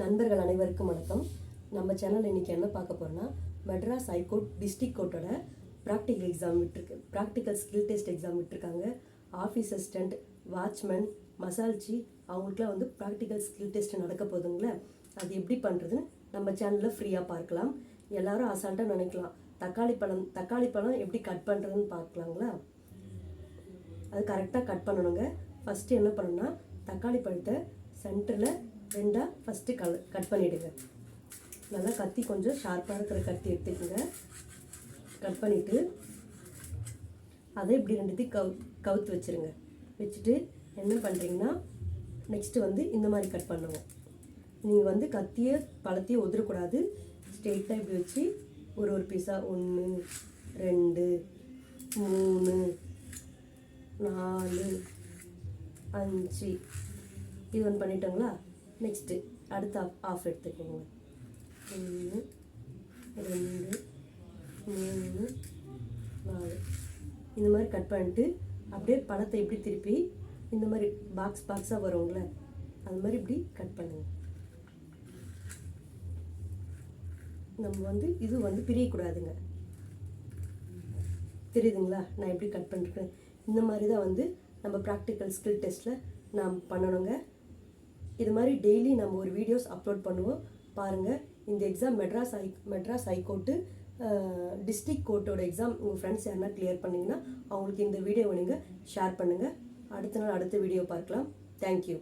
நண்பர்கள் அனைவருக்கும் வணக்கம். நம்ம சேனல் இன்னைக்கு என்ன பார்க்க போறோம்னா மெட்ராஸ் ஹைகோர்ட் டிஸ்ட்ரிக்ட் கோர்ட்டோட ப்ராக்டிக்கல் எக்ஸாம் விட்டுருக்கு. ப்ராக்டிக்கல் ஸ்கில் டெஸ்ட் எக்ஸாம் விட்டுருக்காங்க. ஆஃபீஸ் அசிஸ்டண்ட் வாட்ச்மேன் மசால்ச்சி அவங்களுக்குலாம் வந்து ப்ராக்டிக்கல் ஸ்கில் டெஸ்ட் நடக்க போகுதுங்களே அது எப்படி பண்ணுறதுன்னு நம்ம சேனலில் ஃப்ரீயாக பார்க்கலாம். எல்லாரும் அசால்ட்டாக நினைக்கலாம். தக்காளி பழம் தக்காளி பழம் எப்படி கட் பண்ணுறதுன்னு பார்க்கலாங்களா? அது கரெக்டாக கட் பண்ணணுங்க. ஃபஸ்ட்டு என்ன பண்ணணும்னா தக்காளி பழத்தை சென்டரில் ரெண்டாக ஃபஸ்ட்டு கல் கட் பண்ணிவிடுங்க நல்லா கத்தி கொஞ்சம் ஷார்ப்பாக இருக்கிற கத்தி எடுத்துக்கோங்க. கட் பண்ணிவிட்டு அதை இப்படி ரெண்டுத்தையும் கவு கவுத்து வச்சுருங்க. வச்சுட்டு என்ன பண்ணுறீங்கன்னா நெக்ஸ்ட்டு வந்து இந்த மாதிரி கட் பண்ணுவோம் நீங்கள் வந்து கத்தியை பழத்தையும் உதிரக்கூடாது. ஸ்ட்ரெயிட்டாக இப்படி வச்சு ஒரு ஒரு பீஸாக ஒன்று ரெண்டு மூணு நாலு அஞ்சு. இது ஒன்று பண்ணிட்டோங்களா? நெக்ஸ்ட்டு அடுத்த ஆஃப் ஆஃப் எடுத்துக்கோங்க. ஒன்று ரெண்டு மூணு நாலு. இந்த மாதிரி கட் பண்ணிட்டு அப்படியே பணத்தை இப்படி திருப்பி இந்த மாதிரி பாக்ஸ் பாக்ஸாக வரும்ல அது மாதிரி இப்படி கட் பண்ணுங்க. நம்ம வந்து இது வந்து பிரியக்கூடாதுங்க. தெரியுதுங்களா? நான் எப்படி கட் பண்ணிருக்கேன். இந்த மாதிரி தான் வந்து நம்ம ப்ராக்டிக்கல் ஸ்கில் டெஸ்ட்டில் நாம் பண்ணணுங்க. இது மாதிரி டெய்லி நம்ம ஒரு வீடியோஸ் அப்லோட் பண்ணுவோம். பாருங்கள் இந்த exam Madras high Madras high court district கோர்ட்டோட exam உங்கள் ஃப்ரெண்ட்ஸ் யாருன்னா கிளியர் பண்ணிங்கன்னா அவங்களுக்கு இந்த வீடியோவை நீங்கள் ஷேர் பண்ணுங்கள் அடுத்த நாள் அடுத்த வீடியோ பார்க்கலாம். தேங்க்யூ